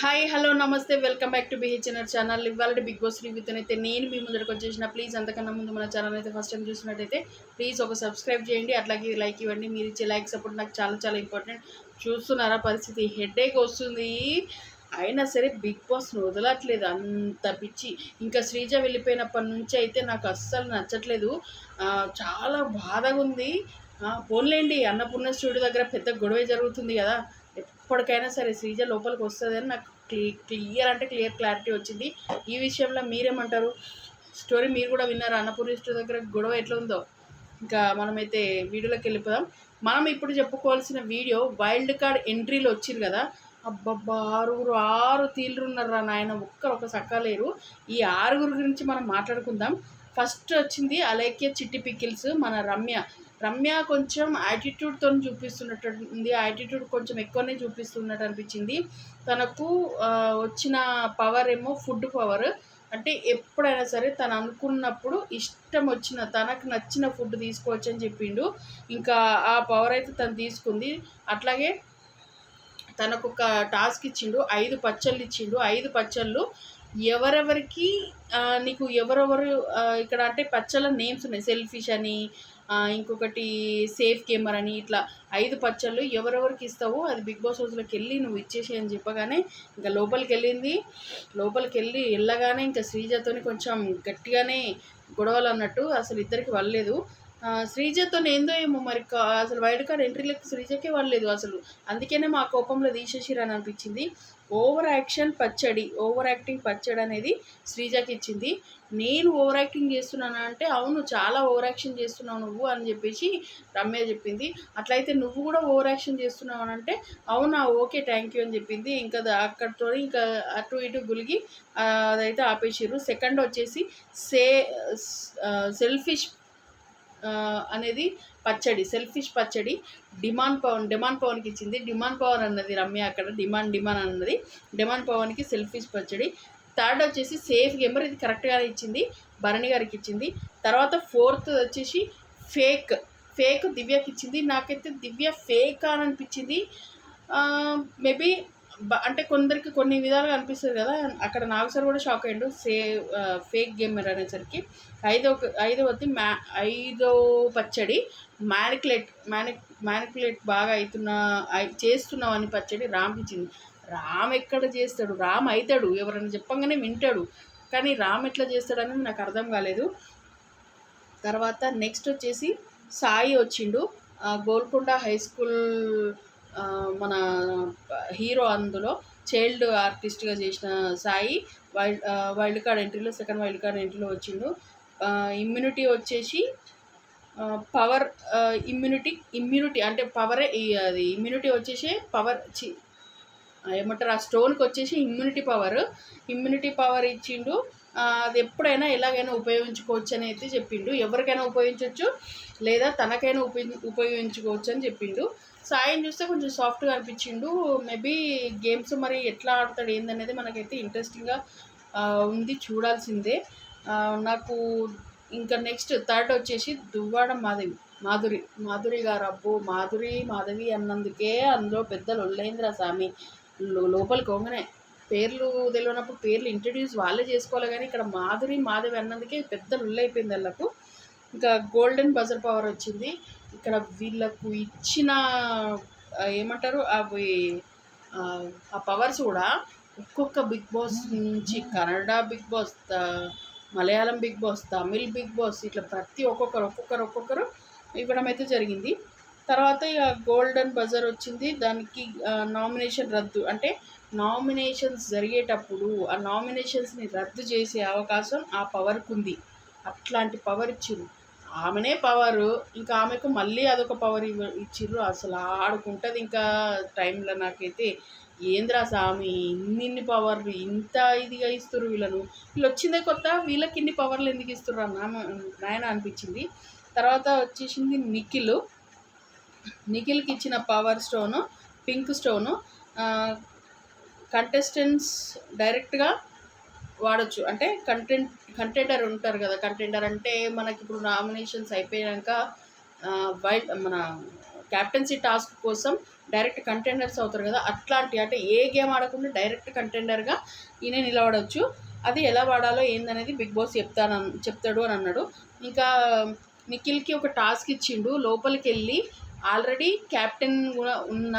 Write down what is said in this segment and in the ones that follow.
Hi hello నమస్తే welcome back to BHNR channel ఇవాళ big boss రివ్యూతో అయితే నేను మీ ముందరకు వచ్చేసిన ప్లీజ్ అంతకన్నా ముందు మన ఛానల్ అయితే ఫస్ట్ టైం చూసినట్టయితే ప్లీజ్ ఒక సబ్స్క్రైబ్ చేయండి. అట్లాగే లైక్ ఇవ్వండి. మీరు ఇచ్చే లైక్ సపోర్ట్ నాకు చాలా చాలా ఇంపార్టెంట్ చూస్తున్నారా పరిస్థితి? హెడేక్ వస్తుంది. అయినా సరే బిగ్ బాస్ను వదలట్లేదు. అంత పిచ్చి. ఇంకా శ్రీజ వెళ్ళిపోయినప్పటి నుంచి అయితే నాకు అస్సలు నచ్చట్లేదు. చాలా బాధగా ఉంది. పోన్లేండి. అన్నపూర్ణ స్టూడియో దగ్గర పెద్ద గొడవ జరుగుతుంది కదా. ఎప్పటికైనా సరే శ్రీజ లోపలికి వస్తుంది అని నాకు క్లియర్ అంటే క్లియర్ క్లారిటీ వచ్చింది. ఈ విషయంలో మీరేమంటారు? స్టోరీ మీరు కూడా విన్నారు? అన్నపూర్ణ స్టోర్ దగ్గర గొడవ ఎట్లా ఉందో ఇంకా మనమైతే వీడియోలోకి వెళ్ళిపోదాం. మనం ఇప్పుడు చెప్పుకోవాల్సిన వీడియో వైల్డ్ కార్డ్ ఎంట్రీలో వచ్చింది కదా? అబ్బబ్బా ఆరుగురు ఆరు తీళ్ళు నాయన ఒక్కరు ఒక సక్కలేరు ఈ ఆరుగురు గురించి మనం మాట్లాడుకుందాం. ఫస్ట్ వచ్చింది అలేఖ్య చిట్టి పికిల్స్ మన రమ్య. రమ్య కొంచెం యాటిట్యూడ్తో చూపిస్తున్నట్టుంది యాటిట్యూడ్ కొంచెం ఎక్కువనే చూపిస్తున్నట్టు అనిపించింది. తనకు వచ్చిన పవర్ ఏమో ఫుడ్ పవర్ అంటే ఎప్పుడైనా సరే తను అనుకున్నప్పుడు ఇష్టం వచ్చిన తనకు నచ్చిన ఫుడ్ తీసుకోవచ్చు అని చెప్పిండు. ఇంకా ఆ పవర్ అయితే తను తీసుకుంది. అట్లాగే తనకు ఒక టాస్క్ ఇచ్చిండు. ఐదు పచ్చళ్ళు ఇచ్చిండు. ఐదు పచ్చళ్ళు ఎవరెవరికి నీకు ఎవరెవరు ఇక్కడ అంటే పచ్చళ్ళ నేమ్స్ ఉన్నాయి. సెల్ఫిష్ అని ఇంకొకటి సేఫ్ గేమర్ అని ఇట్లా ఐదు పచ్చళ్ళు ఎవరెవరికి ఇస్తావో అది బిగ్ బాస్ హౌస్లోకి వెళ్ళి నువ్వు ఇచ్చేసి అని చెప్పగానే ఇంకా లోపలికి వెళ్ళింది. లోపలికి వెళ్ళి వెళ్ళగానే ఇంకా శ్రీజతోని కొంచెం గట్టిగానే గొడవలు అన్నట్టు అసలు ఇద్దరికి వల్లేదు శ్రీజతో ఏందో ఏమో మరి అసలు వైల్డ్ కార్డ్ ఎంట్రీలకు శ్రీజకే వాళ్ళలేదు అసలు. అందుకనే మా కోపంలో తీసేసిరని అనిపించింది. ఓవర్ యాక్షన్ పచ్చడి ఓవర్ యాక్టింగ్ పచ్చడి అనేది శ్రీజకి ఇచ్చింది. నేను ఓవర్ యాక్టింగ్ చేస్తున్నాను అంటే అవును చాలా ఓవర్ యాక్షన్ చేస్తున్నావు నువ్వు అని చెప్పేసి రమ్య చెప్పింది. అట్లయితే నువ్వు కూడా ఓవర్ యాక్షన్ చేస్తున్నావు అని అంటే అవునా ఓకే థ్యాంక్ యూ అని చెప్పింది. ఇంకా అక్కడితో ఇంకా అటు ఇటు గులిగి అదైతే ఆపేసారు సెకండ్ వచ్చేసి సే సెల్ఫిష్ అనేది పచ్చడి సెల్ఫిష్ పచ్చడి. డిమాండ్ పవన్ డిమాండ్ పవన్కి ఇచ్చింది. డిమాండ్ పవన్ అన్నది రమ్య అక్కడ. డిమాండ్ డిమాండ్ అన్నది. డిమాండ్ పవన్కి సెల్ఫిష్ పచ్చడి. థర్డ్ వచ్చేసి సేఫ్ గేమర్ ఇది కరెక్ట్గానే ఇచ్చింది. భరణి గారికి ఇచ్చింది. తర్వాత ఫోర్త్ వచ్చేసి ఫేక్ ఫేక్ దివ్యకి ఇచ్చింది. నాకైతే దివ్య ఫేక్ అని అనిపించింది. మేబీ అంటే కొందరికి కొన్ని విధాలుగా అనిపిస్తుంది కదా. అక్కడ నాకు సార్ కూడా షాక్ అయ్యిండు. సే ఫేక్ గేమర్ అనేసరికి. ఐదో ఐదవది మ్యా ఐదో పచ్చడి. మ్యానికులేట్ మ్యాని మ్యానికులేట్ బాగా అవుతున్న చేస్తున్నావు అని పచ్చడి రామ్కి ఇచ్చింది. రామ్ ఎక్కడ చేస్తాడు? రామ్ అవుతాడు ఎవరైనా చెప్పంగానే వింటాడు. కానీ రామ్ ఎట్లా చేస్తాడు అనేది నాకు అర్థం కాలేదు. తర్వాత నెక్స్ట్ వచ్చేసి సాయి వచ్చిండు. గోల్కొండ హై స్కూల్ మన హీరో అందులో చైల్డ్ ఆర్టిస్ట్గా చేసిన సాయి వైల్డ్ వైల్డ్ కార్డ్ ఎంట్రీలో సెకండ్ వైల్డ్ కార్డ్ ఎంట్రీలో వచ్చిండు. ఇమ్యూనిటీ వచ్చేసి పవర్ ఇమ్యూనిటీ ఇమ్యూనిటీ అంటే పవరే అది ఇమ్యూనిటీ వచ్చేసి పవర్ చి ఏమంటారు ఆ స్టోన్కి వచ్చేసి ఇమ్యూనిటీ పవర్. ఇమ్యూనిటీ పవర్ ఇచ్చిండు. అది ఎప్పుడైనా ఎలాగైనా ఉపయోగించుకోవచ్చు అని అయితే చెప్పిండు. ఎవరికైనా ఉపయోగించవచ్చు లేదా తనకైనా ఉపయోగించుకోవచ్చు అని చెప్పిండు. సాయం చూస్తే కొంచెం సాఫ్ట్గా అనిపించిండు. మేబీ గేమ్స్ మరి ఎట్లా ఆడతాడు ఏందనేది మనకైతే ఇంట్రెస్టింగ్గా ఉంది చూడాల్సిందే. నాకు ఇంకా నెక్స్ట్ థర్డ్ వచ్చేసి దువ్వాడ మాధవి మాధురి. మాధురి గారు అబ్బో మాధురి మాధవి అన్నందుకే అందులో పెద్దలు లొల్లైందిరా స్వామి లో- కొంగనే పేర్లు తెలియనప్పుడు పేర్లు ఇంట్రడ్యూస్ వాళ్ళే చేసుకోవాలి కానీ ఇక్కడ మాధురి మాధవి అన్నందుకే పెద్ద లొల్లైపోయింది వాళ్ళకు. ఇంకా గోల్డెన్ బజర్ పవర్ వచ్చింది. ఇక్కడ వీళ్ళకు ఇచ్చిన ఏమంటారు అవి ఆ, పవర్స్ కూడా ఒక్కొక్క బిగ్ బాస్ నుంచి Kannada Bigg Boss Malayalam Bigg Boss Tamil Bigg Boss ఇట్లా ప్రతి ఒక్కొక్కరు ఒక్కొక్కరు ఒక్కొక్కరు ఇవ్వడం అయితే జరిగింది. తర్వాత ఇక గోల్డెన్ బజర్ వచ్చింది. దానికి నామినేషన్ రద్దు అంటే నామినేషన్స్ జరిగేటప్పుడు ఆ నామినేషన్స్ని రద్దు చేసే అవకాశం ఆ పవర్కు ఉంది అట్లాంటి పవర్ ఇచ్చింది ఆమెనే పవర్. ఇంకా ఆమెకు మళ్ళీ అదొక పవర్ ఇవ్వ ఇచ్చిర్రు. అసలు ఆడుకుంటుంది ఇంకా టైంలో నాకైతే ఏంద్రా స్వామి ఇన్ని పవర్లు ఇంత ఇదిగా ఇస్తుర్రు వీళ్ళను. వీళ్ళు వచ్చిందే కొత్త వీళ్ళకి ఇన్ని పవర్లు ఎందుకు ఇస్తుర్రు అన్న నాయన అనిపించింది. తర్వాత వచ్చేసింది నిఖిల్. నిఖిల్కి ఇచ్చిన power stone pink stone contestants డైరెక్ట్గా వాడచ్చు. అంటే కంటెంట్ కంటెండర్ ఉంటారు కదా కంటెండర్ అంటే మనకి ఇప్పుడు నామినేషన్స్ అయిపోయాక వైల్డ్ మన క్యాప్టెన్సీ టాస్క్ కోసం డైరెక్ట్ కంటెండర్స్ అవుతారు కదా అట్లాంటి అంటే ఏ గేమ్ ఆడకుండా డైరెక్ట్ కంటెండర్గా ఈయన నిలబడవచ్చు అది ఎలా వాడాలో ఏందనేది బిగ్ బాస్ చెప్తాను చెప్తాడు అని అన్నాడు. ఇంకా నిఖిల్కి ఒక టాస్క్ ఇచ్చిండు లోపలికి వెళ్ళి ఆల్రెడీ క్యాప్టెన్ కూడా ఉన్న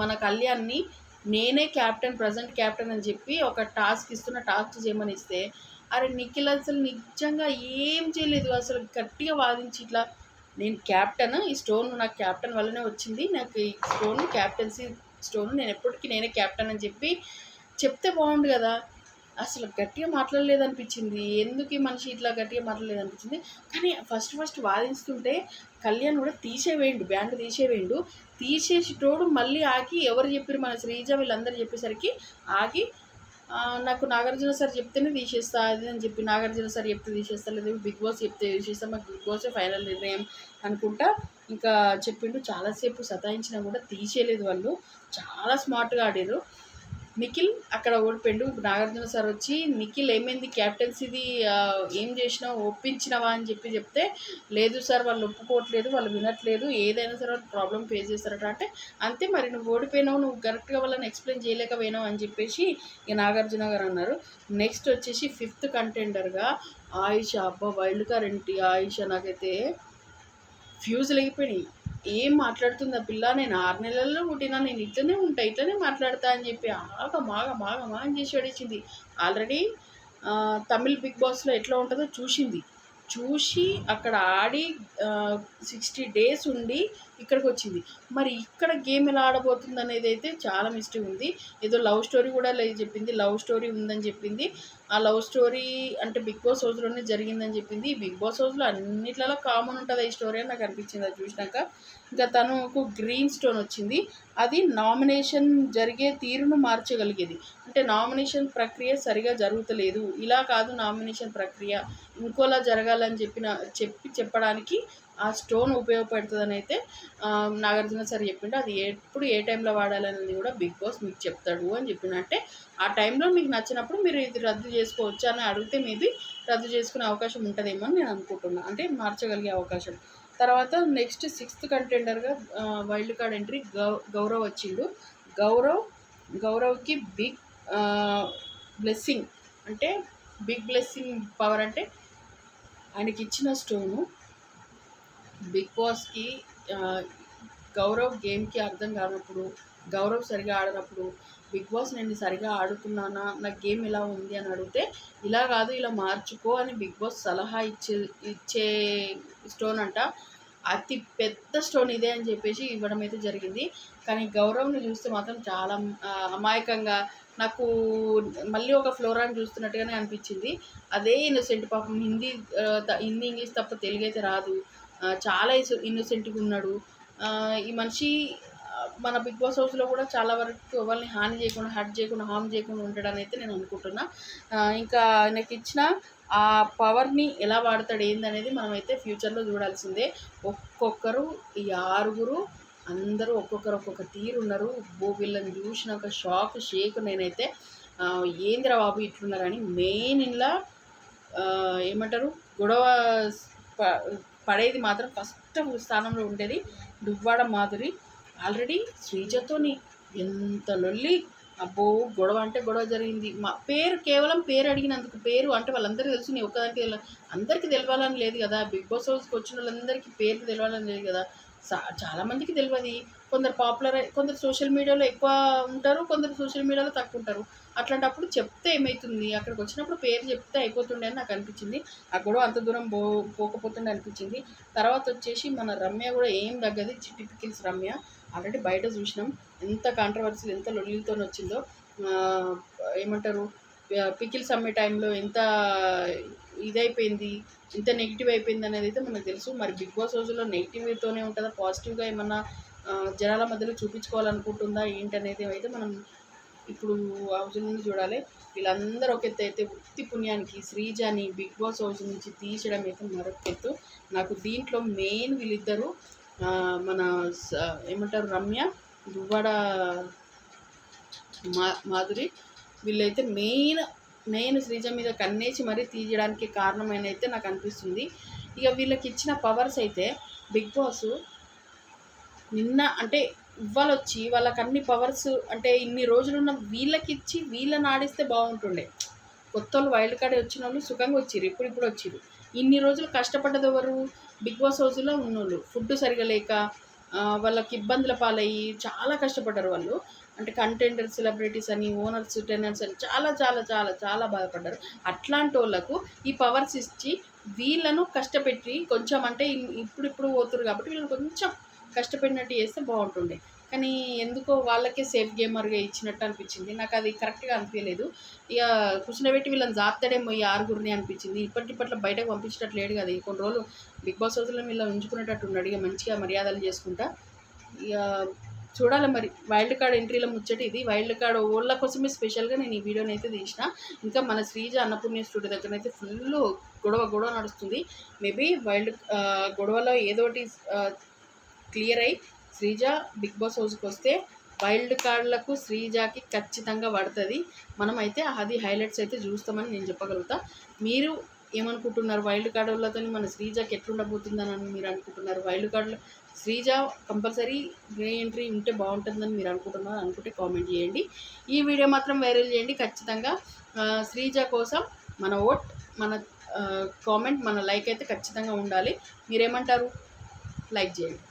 మన కళ్యాణ్ని నేనే క్యాప్టెన్ ప్రజెంట్ క్యాప్టెన్ అని చెప్పి ఒక టాస్క్ ఇస్తున్న టాస్క్ చేయమని ఇస్తే అరే నిఖిల్ అసలు నిజంగా ఏం చేయలేదు అసలు గట్టిగా వాదించి ఇట్లా. నేను క్యాప్టెన్ ఈ స్టోన్ నాకు క్యాప్టెన్ వల్లనే వచ్చింది. నాకు ఈ స్టోన్ క్యాప్టెన్సీ స్టోన్ నేను ఎప్పటికీ నేనే క్యాప్టెన్ అని చెప్పి చెప్తే బాగుండు కదా. అసలు గట్టిగా మాట్లాడలేదు అనిపించింది ఎందుకు ఈ మనిషి ఇట్లా గట్టిగా మాట్లాడలేదు అనిపించింది కానీ ఫస్ట్ ఫస్ట్ వాదిస్తుంటే కళ్యాణ్ కూడా తీసేవేయండు బ్యాండ్ తీసేవేయండు. తీసేసేటోడు మళ్ళీ ఆగి ఎవరు చెప్పారు మన శ్రీజ వీళ్ళందరూ చెప్పేసరికి ఆగి నాకు నాగార్జున సార్ చెప్తేనే తీసేస్తా అది అని చెప్పి నాగార్జున సార్ చెప్తే తీసేస్తా లేదు బిగ్ బాస్ చెప్తే తీసేస్తా మాకు బిగ్ బాసే ఫైనల్ నిర్ణయం అనుకుంటా ఇంకా చెప్పిండు. చాలాసేపు సతాయించినా కూడా తీసేయలేదు వాళ్ళు. చాలా స్మార్ట్గా ఆడారు. నిఖిల్ అక్కడ ఓడిపోయిండు నాగార్జున సార్ వచ్చి నిఖిల్ ఏమైంది? క్యాప్టెన్సీది ఏం చేసినావు ఒప్పించినవా? అని చెప్పి చెప్తే లేదు సార్ వాళ్ళు ఒప్పుకోవట్లేదు వాళ్ళు వినట్లేదు ఏదైనా సరే వాళ్ళు ప్రాబ్లం ఫేస్ చేస్తారట. అంటే అంతే మరి నువ్వు ఓడిపోయినావు నువ్వు కరెక్ట్గా వాళ్ళని ఎక్స్ప్లెయిన్ చేయలేకపోయినావు అని చెప్పేసి ఇక నాగార్జున గారు అన్నారు. నెక్స్ట్ వచ్చేసి ఫిఫ్త్ కంటెండర్గా ఆయుష అబ్బా వైల్డ్ కార్ ఏంటి ఆయుష? నాకైతే ఫ్యూజ్ అయిపోయినాయి. ఏం మాట్లాడుతుంది ఆ పిల్ల? నేను ఆరు నెలల్లో పుట్టినా నేను ఇట్లనే ఉంటా ఇట్లనే మాట్లాడతా అని చెప్పి ఆగ మాగ మాగ మా అని చేసి పడేసింది. ఆల్రెడీ తమిళ్ బిగ్ బాస్లో ఎట్లా ఉంటుందో చూసింది. చూసి అక్కడ ఆడి సిక్స్టీ డేస్ ఉండి ఇక్కడికి వచ్చింది మరి ఇక్కడ గేమ్ ఎలా ఆడబోతుంది అనేది అయితే చాలా మిస్టేక్ ఉంది. ఏదో లవ్ స్టోరీ కూడా లేదు చెప్పింది. లవ్ స్టోరీ ఉందని చెప్పింది. ఆ లవ్ స్టోరీ అంటే బిగ్ బాస్ హౌస్లోనే జరిగిందని చెప్పింది. బిగ్ బాస్ హౌస్లో అన్నిట్లలో కామన్ ఉంటుంది. ఈ స్టోరీ అని నాకు అనిపించింది. అది చూసినాక. ఇంకా తనకు గ్రీన్ స్టోన్ వచ్చింది. అది నామినేషన్ జరిగే తీరును మార్చగలిగేది. అంటే నామినేషన్ ప్రక్రియ సరిగా జరుగుతలేదు. ఇలా కాదు నామినేషన్ ప్రక్రియ. ఇంకోలా జరగాలని చెప్పిన చెప్పి చెప్పడానికి ఆ స్టోన్ ఉపయోగపడుతుందని అయితే నాగార్జున సార్ చెప్పిండు. అది ఎప్పుడు ఏ టైంలో వాడాలనేది కూడా బిగ్ బాస్ మీకు చెప్తాడు అని చెప్పిన. అంటే ఆ టైంలో మీకు నచ్చినప్పుడు మీరు ఇది రద్దు చేసుకోవచ్చు అని అడిగితే మీది రద్దు చేసుకునే అవకాశం ఉంటుందేమో అని నేను అనుకుంటున్నాను అంటే మార్చగలిగే అవకాశం. తర్వాత నెక్స్ట్ సిక్స్త్ కంటెండర్గా వైల్డ్ కార్డ్ ఎంట్రీ గౌ గౌరవ్ వచ్చిండు. గౌరవ్ గౌరవ్కి బిగ్ బ్లెస్సింగ్ అంటే బిగ్ బ్లెస్సింగ్ పవర్ అంటే ఆయనకి ఇచ్చిన స్టోను బిగ్ బాస్కి గౌరవ్ గేమ్కి అర్థం కానప్పుడు గౌరవ్ సరిగా ఆడినప్పుడు బిగ్ బాస్ నేను సరిగా ఆడుతున్నానా? నా గేమ్ ఇలా ఉంది? అని అడిగితే ఇలా కాదు ఇలా మార్చుకో అని బిగ్ బాస్ సలహా ఇచ్చే ఇచ్చే స్టోన్ అంట. అతి పెద్ద స్టోన్ ఇదే అని చెప్పేసి ఇవ్వడం అయితే జరిగింది. కానీ గౌరవ్ని చూస్తే మాత్రం చాలా అమాయకంగా నాకు మళ్ళీ ఒక ఫ్లోరాన్ చూస్తున్నట్టుగానే అనిపించింది. అదే ఇన్నోసెంట్ పాపం. హిందీ హిందీ ఇంగ్లీష్ తప్ప తెలుగు అయితే రాదు చాలా ఇన్నోసెంట్గా ఉన్నాడు. ఈ మనిషి మన బిగ్ బాస్ హౌస్లో కూడా చాలా వరకు ఎవరిని హాని చేయకుండా హర్ట్ చేయకుండా హామ్ చేయకుండా ఉంటాడని అయితే నేను అనుకుంటున్నా. ఇంకా ఆయనకి ఇచ్చిన ఆ పవర్ని ఎలా వాడతాడు ఏందనేది మనమైతే ఫ్యూచర్లో చూడాల్సిందే. ఒక్కొక్కరు ఈ ఆరుగురు అందరూ ఒక్కొక్కరు ఒక్కొక్క తీరు ఉన్నారు. బో వీళ్ళని చూసినాక షాక్ షేక్ నేనైతే ఏంద్రా బాబు ఇట్లున్నారని మెయిన్ ఇలా ఏమంటారు గొడవ ప- పడేది మాత్రం ఫస్ట్ స్థానంలో ఉండేది దువ్వాడ మాధురి. ఆల్రెడీ శ్రీజతోని ఎంత లొల్లి అబ్బో గొడవ అంటే గొడవ జరిగింది. మా పేరు కేవలం పేరు అడిగినందుకు పేరు అంటే వాళ్ళందరికీ తెలుసు నీ ఒక్కదానికి అందరికీ తెలవాలని లేదు కదా. బిగ్ బాస్ హౌస్కి వచ్చిన వాళ్ళందరికీ పేరు తెలవాలని లేదు కదా. సా- తెలియదు కొందరు పాపులర్ కొందరు సోషల్ మీడియాలో ఎక్కువ ఉంటారు కొందరు సోషల్ మీడియాలో తక్కువ ఉంటారు. అట్లాంటప్పుడు చెప్తే ఏమవుతుంది అక్కడికి వచ్చినప్పుడు పేరు చెప్తే అయిపోతుండే అని నాకు అనిపించింది. ఆ గొడవ అంత దూరం పో పోకపోతుండే అనిపించింది. తర్వాత వచ్చేసి మన రమ్య కూడా ఏం తగ్గది? చిట్టి పికిల్స్ రమ్య. ఆల్రెడీ బయట చూసినాం. ఎంత కాంట్రవర్సీలు ఎంత లొల్లితో వచ్చిందో. ఏమంటారు? పికిల్స్ అమ్మే టైంలో ఎంత ఇదైపోయింది ఇంత నెగిటివ్ అయిపోయింది అనేది అయితే మనకు తెలుసు. మరి బిగ్ బాస్ రోజుల్లో నెగిటివ్తోనే ఉంటుందా? పాజిటివ్గా ఏమన్నా జనాల మధ్యలో చూపించుకోవాలనుకుంటుందా? ఏంటనేది అయితే మనం ఇప్పుడు హౌస్ నుండి చూడాలి. వీళ్ళందరూ ఒక ఎత్తు అయితే వృత్తి పుణ్యానికి శ్రీజాని బిగ్ బాస్ హౌస్ నుంచి తీసడం అయితే మరొక ఎత్తు. నాకు దీంట్లో మెయిన్ వీళ్ళిద్దరూ మన స- ఏమంటారు రమ్య దువ్వాడ మా మాధురి వీళ్ళైతే మెయిన్ మెయిన్ శ్రీజ మీద కన్నేసి మరీ తీయడానికి కారణమైన అయితే నాకు అనిపిస్తుంది. ఇక వీళ్ళకి ఇచ్చిన పవర్స్ అయితే బిగ్ బాస్ నిన్న అంటే ఇవాళ వచ్చి వాళ్ళకి అన్ని పవర్స్ అంటే ఇన్ని రోజులున్న వీళ్ళకి ఇచ్చి వీళ్ళని ఆడిస్తే బాగుంటుండే. కొత్త వాళ్ళు వైల్డ్ కార్డ్ వచ్చిన వాళ్ళు సుఖంగా వచ్చిర్రు ఇప్పుడు ఇప్పుడు వచ్చిర్రు. ఇన్ని రోజులు కష్టపడ్డది ఎవరు బిగ్ బాస్ హౌస్లో ఉన్నోళ్ళు. ఫుడ్ సరిగా లేక వాళ్ళకి ఇబ్బందుల పాలయ్యి చాలా కష్టపడ్డారు వాళ్ళు. అంటే కంటెంటర్ సెలబ్రిటీస్ అని ఓనర్స్ టెనర్స్ అని చాలా చాలా చాలా చాలా బాధపడ్డారు. అట్లాంటి వాళ్ళకు ఈ పవర్స్ ఇచ్చి వీళ్ళను కష్టపెట్టి కొంచెం అంటే ఇప్పుడిప్పుడు ఇప్పుడు ఇప్పుడు పోతురు కాబట్టి వీళ్ళని కొంచెం కష్టపడినట్టు చేస్తే బాగుంటుండే. కానీ ఎందుకో వాళ్ళకే సేఫ్ గేమర్గా ఇచ్చినట్టు అనిపించింది. నాకు అది కరెక్ట్గా అనిపించలేదు ఇక కూర్చునబెట్టి వీళ్ళని జాతడేమో ఈ ఆరుగురిని అనిపించింది. ఇప్పటిప్పట్లో బయటకు పంపించేటట్టు లేడు కదా కొన్ని రోజులు బిగ్ బాస్ రోజుల్లో వీళ్ళని ఉంచుకునేటట్టు ఉన్నాడు. ఇక మంచిగా మర్యాదలు చేసుకుంటా. ఇక చూడాలి మరి. వైల్డ్ కార్డ్ ఎంట్రీలో ముచ్చట ఇది. వైల్డ్ కార్డ్ ఓళ్ళ కోసమే స్పెషల్గా నేను ఈ వీడియోని అయితే తీసిన. ఇంకా మన శ్రీజ అన్నపూర్ణ స్టూడియో దగ్గర అయితే ఫుల్ గొడవ గొడవ నడుస్తుంది. మేబీ వైల్డ్ గొడవలో ఏదోటి క్లియర్ అయ్యి శ్రీజ బిగ్ బాస్ హౌస్కి వస్తే వైల్డ్ కార్డులకు శ్రీజాకి ఖచ్చితంగా పడుతుంది. మనమైతే అది హైలైట్స్ అయితే చూస్తామని నేను చెప్పగలుగుతా. మీరు ఏమనుకుంటున్నారు? వైల్డ్ కార్డులతో మన శ్రీజాకి ఎట్లుండబోతుందని మీరు అనుకుంటున్నారు? వైల్డ్ కార్డులో శ్రీజ కంపల్సరీ గ్రే ఎంట్రీ ఉంటే బాగుంటుందని మీరు అనుకుంటున్నారు అనుకుంటే కామెంట్ చేయండి. ఈ వీడియో మాత్రం వైరల్ చేయండి. ఖచ్చితంగా శ్రీజ కోసం మన ఓట్ మన కామెంట్ మన లైక్ అయితే ఖచ్చితంగా ఉండాలి. మీరేమంటారు? లైక్ చేయండి.